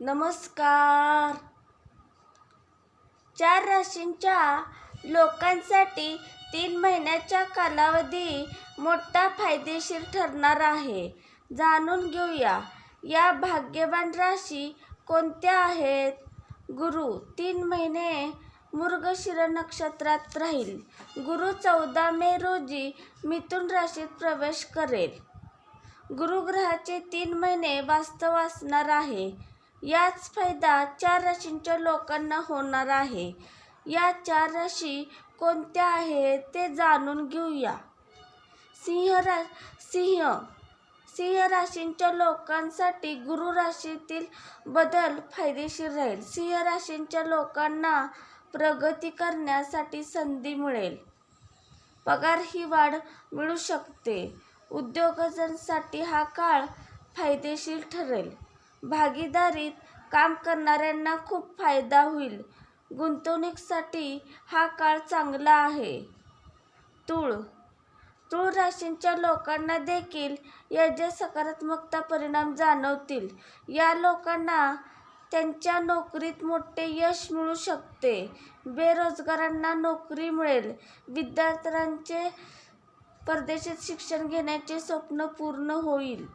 नमस्कार. चार राशींच्या लोकांसाठी तीन महिन्याचा कालावधी मोठा फायदेशीर ठरणार आहे. जाणून घेऊया या भाग्यवान राशी कोणत्या आहेत? गुरु तीन महिने मृगशिर नक्षत्रात राहील. गुरु चौदा मे रोजी मिथुन राशीत प्रवेश करेल. गुरुग्रहाचे तीन महिने वास्तव असणार आहे. याच फायदा चार राशींच्या लोकांना होणार आहे. या चार राशी कोणत्या आहेत ते जाणून घेऊया. सिंह रा सिंह सिंह राशींच्या लोकांसाठी गुरु राशीतील बदल फायदेशीर राहील. सिंह राशींच्या लोकांना प्रगती करण्यासाठी संधी मिळेल. पगार ही वाढ मिळू शकते. उद्योगजांसाठी हा काळ फायदेशीर ठरेल. भागीदारीत काम करणाऱ्यांना खूप फायदा होईल. गुंतवणुकीसाठी हा काळ चांगला आहे. तूळ. तूळ राशींच्या लोकांना देखील याचे सकारात्मकता परिणाम जाणवतील. या लोकांना त्यांच्या नोकरीत मोठे यश मिळू शकते. बेरोजगारांना नोकरी मिळेल. विद्यार्थ्यांचे परदेशात शिक्षण घेण्याचे स्वप्न पूर्ण होईल.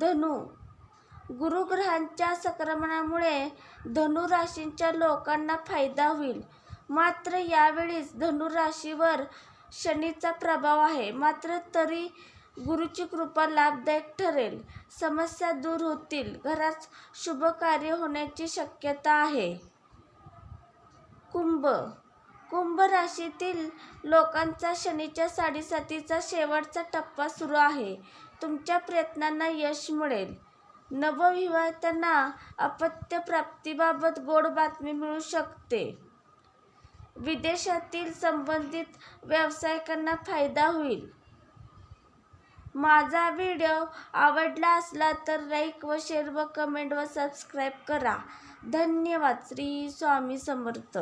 धनु. गुरुग्रहांच्या संक्रमणामुळे धनुराशींच्या लोकांना फायदा होईल. मात्र यावेळीच धनुराशीवर शनीचा प्रभाव आहे. मात्र तरी गुरुची कृपा लाभदायक ठरेल. समस्या दूर होतील. घरात शुभ कार्य होण्याची शक्यता आहे. कुंभ. कुंभ राशीतील लोकांचा शनीच्या साडेसातीचा शेवटचा टप्पा सुरू आहे. तुमच्या प्रयत्नांना यश मिळेल. नवविवाहितांना अपत्यप्राप्तीबाबत गोड बातमी मिळू शकते. विदेशातील संबंधित व्यावसायिकांना फायदा होईल. माझा व्हिडिओ आवडला असला तर लाईक व शेअर व कमेंट व सबस्क्राईब करा. धन्यवाद. श्री स्वामी समर्थ.